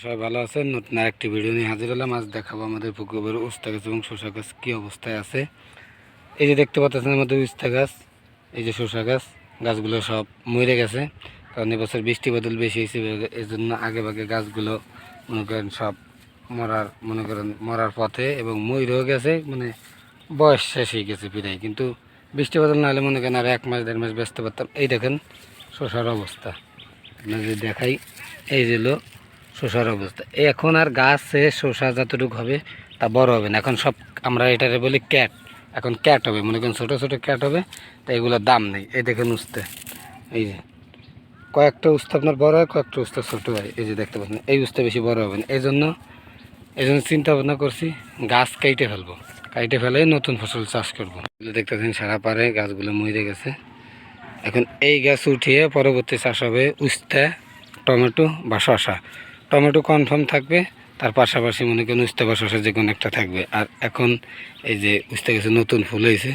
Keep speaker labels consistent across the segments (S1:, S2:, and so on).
S1: সবাই ভালো আছেন? নতুন আরেকটি ভিডিও নিয়ে হাজির হলাম। আজ দেখাবো আমাদের পুকুরের উস্তা গাছ এবং শসা গাছ কী অবস্থায় আছে। এই যে দেখতে পাচ্ছেন আমাদের উস্তা গাছ, এই যে শসা গাছ, গাছগুলো সব মরে গেছে। কারণ এবছর বৃষ্টি বদল বেশি হয়েছে এই জন্য আগে ভাগে গাছগুলো মনে করেন সব মরার, মনে করেন মরার পথে এবং ময়ূরও গেছে মানে বয়স শেষ হয়ে গেছে প্রায়। কিন্তু বৃষ্টি বদল না হলে মনে করেন আর এক মাস, দেড় মাস ব্যস্ত পারতাম। এই দেখেন শসার অবস্থা। আপনাদের দেখাই। এই যে শসার অবস্থা। এখন আর গাছে শসা যতটুকু হবে তা বড় হবে না। এখন সব আমরা এটারে বলি ক্যাট। এখন ক্যাট হবে। মনে করেন ছোটো ছোটো ক্যাট হবে, তা এগুলোর দাম নেই। এই দেখেন উস্তে। এই যে। কয়েকটা উস্তা আপনার বড় হয়, কয়েকটা উস্তা ছোটো হয়। এই যে দেখতে পাচ্ছেন, এই উস্তে বেশি বড় হবে না। এই জন্য এই জন্য চিন্তা ভাবনা করছি, গাছ কেটে ফেলব। কেটে ফেলে নতুন ফসল চাষ করব। এগুলো দেখতেছেন, সারা পারে গাছগুলো মরে গেছে। এখন এই গাছ উঠিয়ে পরবর্তী চাষ হবে উস্তা, টমেটো বা শশা টমেটো কনফার্ম থাকবে, তার পাশাপাশি মনে করেন উস্তা বা যে কোনো একটা থাকবে। আর এখন এই যে উস্তা গেছে নতুন ফুল হয়েছে,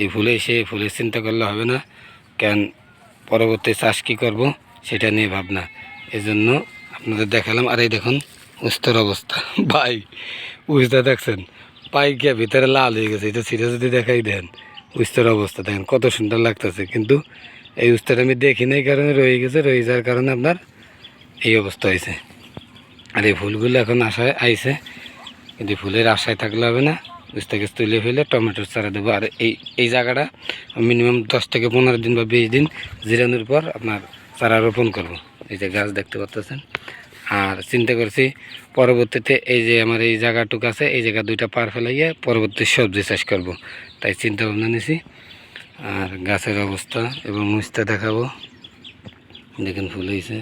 S1: এই ফুলে এসে ফুলের চিন্তা করলে হবে না কেন পরবর্তী চাষ কী করব সেটা নিয়ে ভাবনা। এই জন্য আপনাদের দেখালাম, আর এই দেখুন উস্তার অবস্থা। ভাই, উস্তা দেখছেন পাই গিয়ে ভিতরে লাল হয়ে গেছে এটা সিরিয়াস যদি দেখাই দেন, উস্তার অবস্থা, দেখেন কত সুন্দর লাগতেছে। কিন্তু এই উস্তাটা আমি দেখি নাই কারণে রয়ে গেছে, রয়ে যাওয়ার কারণে আপনার এই অবস্থা হয়েছে। আর এই ফুলগুলো এখন আশায় আইছে, কিন্তু ফুলের আশায় থাকলে হবে না। গাছ তুলে ফেলে টমেটোর চারা দেবো। আর এই এই জায়গাটা মিনিমাম দশ থেকে পনেরো দিন বা বিশ দিন জিরানোর পর আপনার চারা রোপণ করব। এই যে গাছ দেখতে পাচ্ছেন আর চিন্তা করছি পরবর্তীতে এই যে আমার এই জায়গাটুক আছে, এই জায়গা দুইটা পার ফেলাইয়ে পরবর্তী সবজি চাষ করব। তাই চিন্তা ভাবনা নিছি। আর গাছের অবস্থা এবং মুছতে দেখাবো। দেখেন ফুল হয়েছে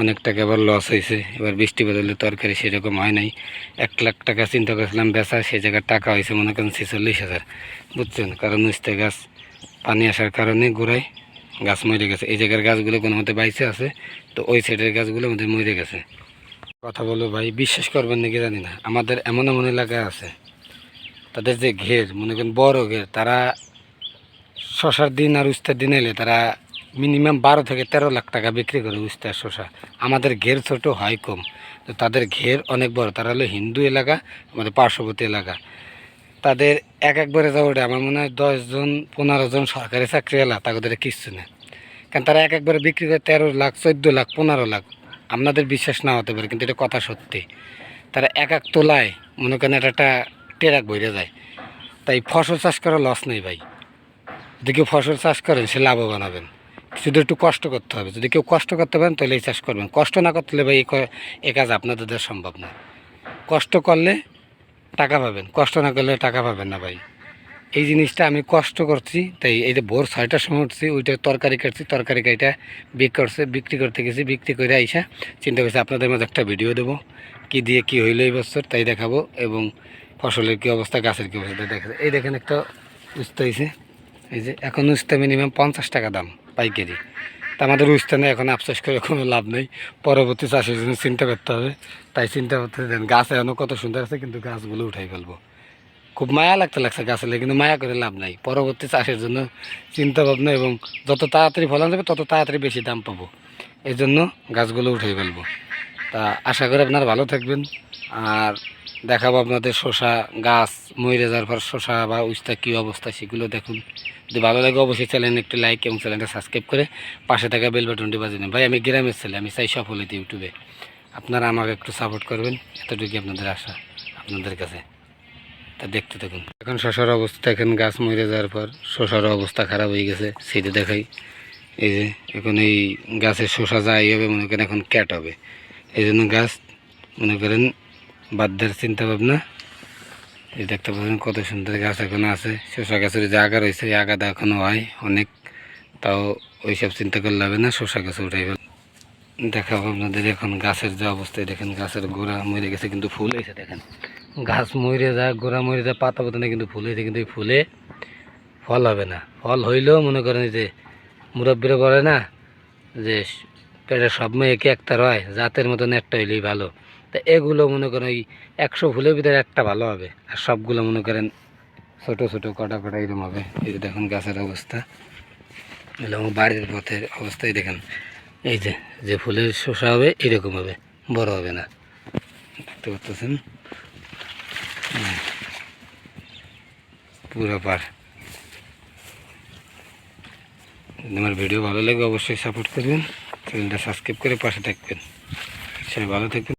S1: অনেক টাকা এবার লস হয়েছে এবার বৃষ্টি বদলে তরকারি সেরকম হয় নাই। এক লাখ টাকা চিন্তা করেছিলাম, বেচা সেই জায়গায় টাকা হয়েছে মনে করেন ছেচল্লিশ হাজার। বুঝছেন? কারণ উস্তে গাছ পানি আসার কারণে গোড়ায় গাছ মরে গেছে। এই জায়গার গাছগুলো কোনো মতে বাইসে আছে, তো ওই সাইডের গাছগুলো আমাদের মরে গেছে। কথা বলো ভাই, বিশ্বাস করবেন নাকি জানি না। আমাদের এমন এমন এলাকায় আছে, তাদের যে ঘের, মনে করেন বড় ঘের, তারা শশার দিন আর উস্তার দিন এলে তারা মিনিমাম বারো থেকে তেরো লাখ টাকা বিক্রি করে উস্তার শশা আমাদের ঘের ছোট হয় কম। তো তাদের ঘের অনেক বড়। তারা হলো হিন্দু এলাকা, আমাদের পার্শ্ববর্তী এলাকা। তাদের এক একবারে যাওয়া ওটা আমার মনে হয় দশজন পনেরো জন সরকারি চাকরি এলা, তাদের কিচ্ছু না কারণ তারা এক একবারে বিক্রি করে তেরো লাখ, চোদ্দ লাখ, পনেরো লাখ। আপনাদের বিশ্বাস না হতে পারে, কিন্তু এটা কথা সত্যি। তারা এক এক তোলায়, মনে করেন এটা একটা টেরাক বইরে যায়। তাই ফসল চাষ করা লস নেই ভাই। যদি ফসল চাষ করেন, সে লাভবান হবেন। শুধু একটু কষ্ট করতে হবে। যদি কেউ কষ্ট করতে পারেন, তাহলে এই চাষ করবেন। কষ্ট না করতে ভাই এ কাজ আপনাদের সম্ভব না। কষ্ট করলে টাকা পাবেন, কষ্ট না করলে টাকা পাবেন না ভাই। এই জিনিসটা আমি কষ্ট করছি, তাই এই যে ভোর ছয়টার সময় উঠছি ওইটা তরকারি কাটছি, তরকারি কাইটা বিক্রি করছে, বিক্রি করতে গেছি, বিক্রি করে আইসা চিন্তা করছি আপনাদের মধ্যে একটা ভিডিও দেবো, কি দিয়ে কি হইল এই বছর, তাই দেখাবো এবং ফসলের কী অবস্থা, গাছের কী অবস্থা দেখা এই দেখেন একটা উস্তা হয়েছে এই যে এখন উস্তা মিনিমাম পঞ্চাশ টাকা দাম। পাইকারি। তা আমাদের উস্তা নেই এখন আফসোস করে কোনো লাভ নেই। পরবর্তী চাষের জন্য চিন্তা করতে হবে। তাই চিন্তা করতে দেন, গাছ এখনও কত সুন্দর আছে, কিন্তু গাছগুলো উঠাই ফেলব। খুব মায়া লাগতে লাগছে গাছে কিন্তু মায়া করে লাভ নাই। পরবর্তী চাষের জন্য চিন্তা ভাবনা এবং যত তাড়াতাড়ি ফলন যাবে তত তাড়াতাড়ি বেশি দাম পাবো। এই জন্য গাছগুলো উঠে ফেলব। তা আশা করি আপনারা ভালো থাকবেন। আর দেখাবো আপনাদের শশা গাছ মরে যাওয়ার পর শশা বা উস্তা কী অবস্থা সেগুলো দেখুন। যদি ভালো লাগে অবশ্যই চ্যানেল একটু লাইক এবং চ্যানেলটা সাবস্ক্রাইব করে পাশে থাকা বেল বাটনটি বাজিয়ে নেন ভাই, আমি গ্রামের ছেলে, আমি চাই সফল হইতে ইউটিউবে। আপনারা আমাকে একটু সাপোর্ট করবেন এতটুকু আপনাদের আশা, আপনাদের কাছে। তা দেখতে থাকুন। এখন শশার অবস্থা এখন গাছ মরে যাওয়ার পর শশার অবস্থা খারাপ হয়ে গেছে, সেটা দেখাই। এই যে, এখন এই গাছের শশা যাই হবে, মনে করেন এখন ক্যাট হবে। এই জন্য গাছ, মনে করেন বাদ দেওয়ার চিন্তা ভাবনা এই দেখতে পাচ্ছেন কত সুন্দর গাছ এখন আছে। শশা গাছের যে আগা রয়েছে, এই আগাটা এখনও হয় অনেক। তাও ওইসব চিন্তা করলে হবে না শশা গাছে উঠাই দেখাবো আপনাদের এখন গাছের যে অবস্থায় দেখেন গাছের গোড়া মরে গেছে, কিন্তু ফুল হয়েছে, দেখেন। গাছ মরে যায় গোড়া মরে যায় পাতা পাতা না কিন্তু ফুল হয়েছে, কিন্তু এই ফুলে ফল হবে না। ফল হইলেও মনে করেন যে মুরব্বীরা বলে না যে এটা সব মেয়ে একে একটা রয়, জাতের মতন একটা হইলেই ভালো। তা এগুলো মনে করেন ওই একশো ফুলের ভিতরে একটা ভালো হবে, আর সবগুলো মনে করেন ছোট ছোটো কটা কটা এরকম হবে। এই যে দেখুন গাছের অবস্থা। এগুলো আমার বাড়ির পথের অবস্থাই দেখেন। এই যে যে ফুলের শোষা হবে, এরকম হবে, বড় হবে না। দেখতে পাচ্ছেন? হ্যাঁ। পুরো পার আমার ভিডিও ভালো লাগবে অবশ্যই সাপোর্ট করবেন। চ্যানেলটা সাবস্ক্রাইব করে পাশে থাকবেন। সবাই ভালো থাকবেন।